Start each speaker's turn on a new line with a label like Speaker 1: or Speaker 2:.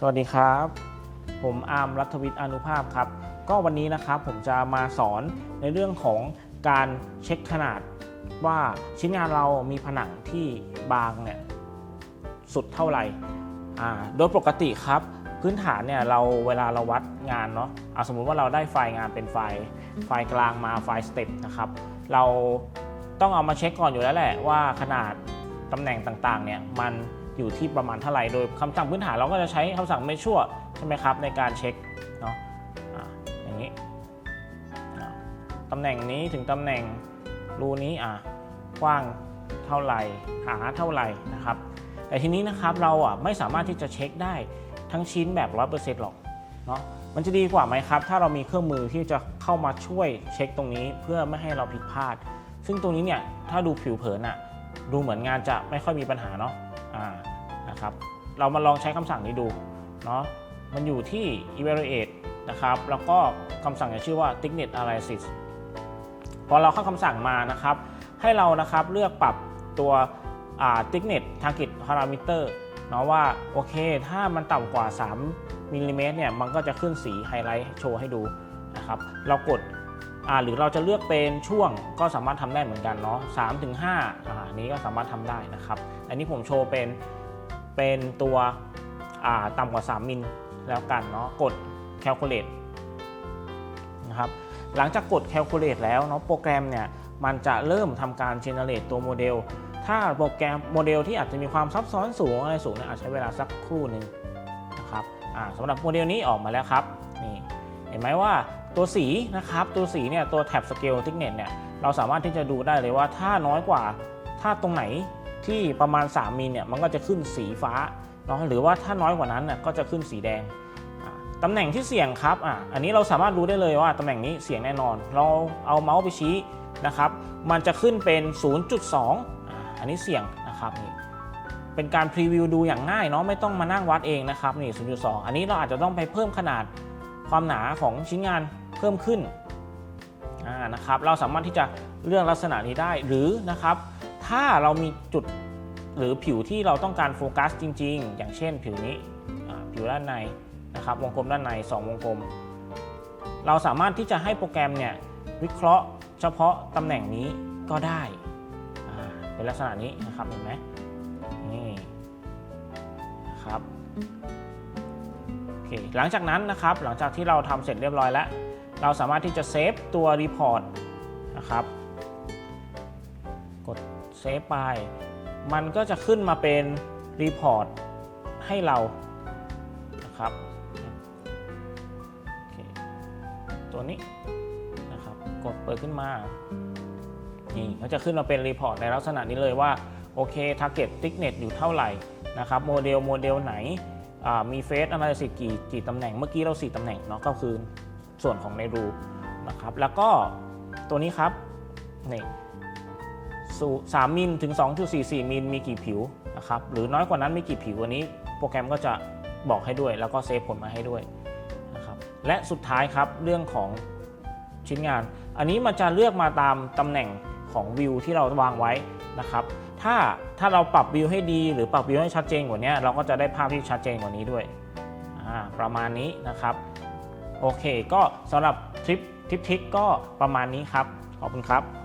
Speaker 1: สวัสดีครับ ผมอาร์มรัฐวิทย์อนุภาพครับ ก็วันนี้นะครับผมจะมาสอนในเรื่องของการเช็คขนาด ว่าชิ้นงานเรามีผนังที่บางเนี่ยสุดเท่าไหร่โดยปกติครับ พื้นฐานเนี่ยเราเวลาเราวัดงานเนาะเอาสมมุติว่าเราได้ไฟล์งานเป็นไฟล์ ไฟล์กลางมาไฟล์สเต็ปนะครับเราต้องเอามาเช็คก่อนอยู่แล้วแหละว่าขนาดตำแหน่งต่างๆเนี่ยมัน อยู่ที่ประมาณเท่าไหร่โดยคำสั่งพื้นฐานเราก็จะใช้คำสั่ง measure ใช่ไหมครับในการเช็คเนาะอย่างนี้อ่าตำแหน่งนี้ถึงตำแหน่งรูนี้อะกว้างเท่าไหร่หาเท่าไหร่นะครับ แต่ทีนี้นะครับเราอะไม่สามารถที่จะเช็คได้ทั้งชิ้นแบบ 100%หรอกเนาะมันจะดีกว่าไหมครับ ถ้าเรามีเครื่องมือที่จะเข้ามาช่วยเช็คตรงนี้เพื่อไม่ให้เราผิดพลาด ซึ่งตรงนี้เนี่ยถ้าดูผิวเผินอะดูเหมือนงานจะไม่ค่อยมีปัญหาเนาะอ่า นะครับ เรามาลองใช้คำสั่งนี้ดูเนาะมันอยู่ที่ evaluate นะครับ แล้วก็คำสั่งจะชื่อว่า thickness analysis พอเราเข้าคำสั่งมานะครับ ให้เรานะครับเลือกปรับตัว thickness target parameter เนาะว่าโอเค ถ้ามันต่ำกว่า 3มิลลิเมตรเนี่ย มันก็จะขึ้นสีไฮไลท์โชว์ให้ดูนะครับ เรากดหรือเราจะเลือกเป็นช่วงก็สามารถทำได้เหมือนกันเนาะ3ถึง5อ่านี้ก็สามารถทำได้นะครับ อันนี้ผมโชว์เป็น เป็นตัวต่ำกว่า 3 มิลแล้วกันเนาะกด calculate นะครับหลังจากกด calculate แล้วเนาะโปรแกรมเนี่ยมันจะเริ่มทำการ generate ตัวโมเดล ถ้าโปรแกรมโมเดลที่อาจจะมีความซับซ้อนสูงอะไรสูงเนี่ยอาจใช้เวลาสักครู่หนึ่งนะครับสำหรับโมเดลนี้ออกมาแล้วครับนี่เห็นไหมว่าตัวสีนะครับตัวสีเนี่ยตัวแท็บ scale thickness เนี่ยเราสามารถที่จะดูได้เลยว่าถ้าน้อยกว่าถ้าตรงไหน ที่ประมาณ 3มิลเนี่ยมันก็จะขึ้นสีฟ้าเนาะหรือว่าถ้าน้อยกว่านั้นน่ยก็จะขึ้นสีแดงตำแหน่งที่เสี่ยงครับอะอันนี้เราสามารถรู้ได้เลยว่าตำแหน่งนี้เสี่ยงแน่นอน เราเอาเมาส์ไปชี้นะครับ มันจะขึ้นเป็น 0.2ออันนี้เสี่ยงนะครับนี่เป็นการพรีวิวดูอย่างง่ายเนาะไม่ต้องมานั่งวัดเองนะครับนี่ 0.2 อันนี้เราอาจจะต้องไปเพิ่มขนาดความหนาของชิ้นงานเพิ่มขึ้นอ่านะครับ เราสามารถที่จะเลือกลักษณะนี้ได้หรือนะครับ ถ้าเรามีจุดหรือผิวที่เราต้องการโฟกัสจริง ๆ อย่างเช่นผิวนี้ผิวด้านในนะครับวงกลมด้านใน 2 วงกลม เราสามารถที่จะให้โปรแกรมเนี่ยวิเคราะห์เฉพาะตำแหน่งนี้ก็ได้เป็นลักษณะนี้นะครับเห็นไหมนี่นะครับโอเคหลังจากนั้นนะครับหลังจากที่เราทำเสร็จเรียบร้อยแล้ว เราสามารถที่จะเซฟตัวรีพอร์ตนะครับ เซฟไป มันก็จะขึ้นมาเป็นรีพอร์ตให้เรานะครับตัวนี้นะครับกดเปิดขึ้นมานี่ก็จะขึ้นมาเป็นรีพอร์ตในลักษณะนี้เลยว่า โอเค target thickness อยู่เท่าไหร่นะครับโมเดลโมเดลไหนมีเฟส analysis กี่กี่ตำแหน่งเมื่อกี้เรา 4ตำแหน่งเนาะก็คือส่วนของในรูนะครับแล้วก็ตัวนี้ครับนี่ 3มิลถึง 2.44 มิลมีกี่ผิวนะครับหรือน้อยกว่านั้นมีกี่ผิวอันนี้ โปรแกรมก็จะบอกให้ด้วย แล้วก็เซฟผลมาให้ด้วยนะครับและสุดท้ายครับเรื่องของชิ้นงาน อันนี้มันจะเลือกมาตามตำแหน่งของวิวที่เราวางไว้นะครับถ้าถ้าเราปรับวิวให้ดี หรือปรับวิวให้ชัดเจนกว่านี้เราก็จะได้ภาพที่ชัดเจนกว่านี้ด้วยประมาณนี้นะครับ โอเค ก็สำหรับทริปทริปทิกก็ประมาณนี้ครับ ขอบคุณครับ